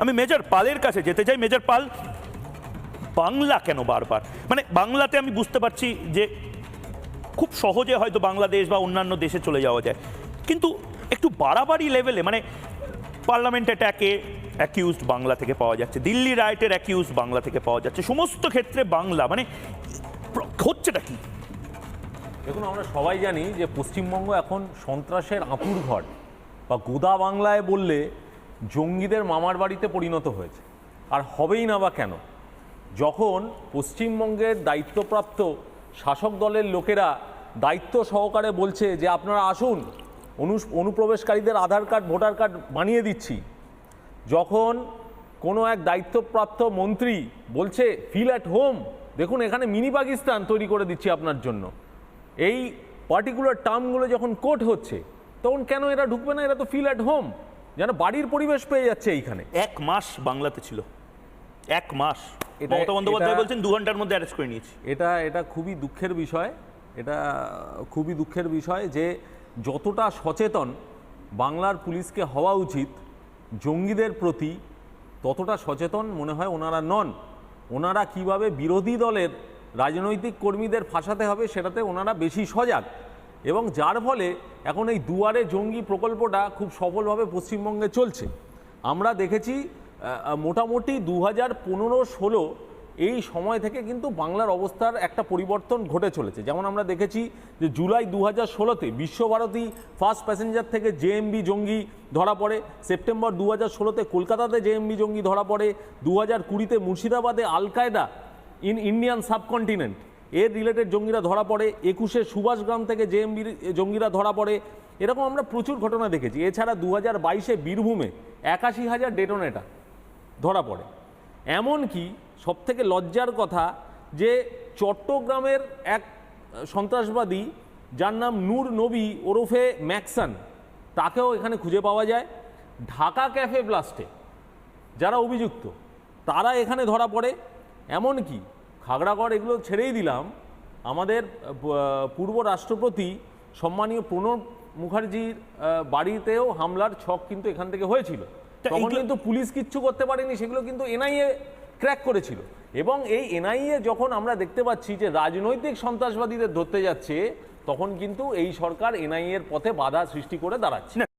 আমি মেজর পালের কাছে যেতে চাই। মেজর পাল, বাংলা কেন বারবার? মানে বাংলাতে আমি বুঝতে পারছি যে খুব সহজে হয়তো বাংলাদেশ বা অন্যান্য দেশে চলে যাওয়া যায়। কিন্তু একটু বাড়াবাড়ি লেভেলে মানে পার্লামেন্ট অ্যাটাকে অ্যাকিউজড বাংলা থেকে পাওয়া যাচ্ছে। দিল্লি রাইটের অ্যাকিউজ বাংলা থেকে পাওয়া যাচ্ছে। সমস্ত ক্ষেত্রে বাংলা মানে হচ্ছেটা কি? দেখুন, আমরা সবাই জানি যে পশ্চিমবঙ্গ এখন সন্ত্রাসের আঁতুর ঘর। বা গোদা বাংলায় বললে জঙ্গিদের মামার বাড়িতে পরিণত হয়েছে। আর হবেই না বা কেন? যখন পশ্চিমবঙ্গের দায়িত্বপ্রাপ্ত শাসক দলের লোকেরা দায়িত্ব সহকারে বলছে যে, আপনারা আসুন অনু অনুপ্রবেশকারীদের আধার কার্ড, ভোটার কার্ড বানিয়ে দিচ্ছি। যখন কোনো এক দায়িত্বপ্রাপ্ত মন্ত্রী বলছে ফিল অ্যাট হোম দেখুন এখানে মিনি পাকিস্তান তৈরি করে দিচ্ছি আপনার জন্য। এই পার্টিকুলার টার্মগুলো যখন কোট হচ্ছে, তখন কেন এরা ঢুকবে না? এরা তো ফিল অ্যাট হোম যেন বাড়ির পরিবেশ পেয়ে যাচ্ছে এইখানে। এক মাস বাংলাতে ছিল। এক মাস। এটা- মমতা বন্দ্যোপাধ্যায় বলছেন দু ঘণ্টার মধ্যে অ্যারেস্ট করে নিয়েছি। এটা এটা খুবই দুঃখের বিষয়। এটা খুবই দুঃখের বিষয় যে যতটা সচেতন বাংলার পুলিশকে হওয়া উচিত জঙ্গিদের প্রতি ততটা সচেতন মনে হয় ওনারা নন। ওনারা কীভাবে বিরোধী দলের রাজনৈতিক কর্মীদের ফাঁসাতে হবে সেটাতে ওনারা বেশি সজাগ। এবং যার ফলে এখন এই দুয়ারে জঙ্গি প্রকল্পটা খুব সফলভাবে পশ্চিমবঙ্গে চলছে। আমরা দেখেছি মোটামুটি দু হাজার পনেরো ষোলো এই সময় থেকে কিন্তু বাংলার অবস্থার একটা পরিবর্তন ঘটে চলেছে। যেমন আমরা দেখেছি যে জুলাই দু হাজার ষোলোতে বিশ্বভারতী ফার্স্ট প্যাসেঞ্জার থেকে জেএমবি জঙ্গি ধরা পড়ে। সেপ্টেম্বর দু হাজার ষোলোতে কলকাতাতে জেএমবি জঙ্গি ধরা পড়ে। দু হাজার কুড়িতে মুর্শিদাবাদে Al Qaeda in Indian subcontinent. এর রিলেটেড জঙ্গিরা ধরা পড়ে, একুশে সুভাষগ্রাম থেকে জেএমবি জঙ্গিরা ধরা পড়ে, এরকম আমরা প্রচুর ঘটনা দেখেছি। এছাড়া দু হাজার বাইশে বীরভূমে একাশি হাজার ডেটোনেটা ধরা পড়ে। এমনকি সবথেকে লজ্জার কথা যে চট্টগ্রামের এক সন্ত্রাসবাদী, যার নাম নূর নবী ওরফে ম্যাকসান, তাকেও এখানে খুঁজে পাওয়া যায়। ঢাকা ক্যাফে ব্লাস্টে যারা অভিযুক্ত, তারা এখানে ধরা পড়ে। এমনকি খাগড়াগড় এগুলো ছেড়েই দিলাম। আমাদের পূর্ব রাষ্ট্রপতি সম্মানীয় প্রণব মুখার্জির বাড়িতেও হামলার ছক কিন্তু এখান থেকে হয়েছিল। তখন কিন্তু পুলিশ কিচ্ছু করতে পারেনি সেগুলো কিন্তু এনআইএ ক্র্যাক করেছিল। এবং এই এনআইএ যখন আমরা দেখতে পাচ্ছি যে রাজনৈতিক সন্ত্রাসবাদীদের ধরতে যাচ্ছে তখন কিন্তু এই সরকার এনআইএ এর পথে বাধা সৃষ্টি করে দাঁড়াচ্ছে।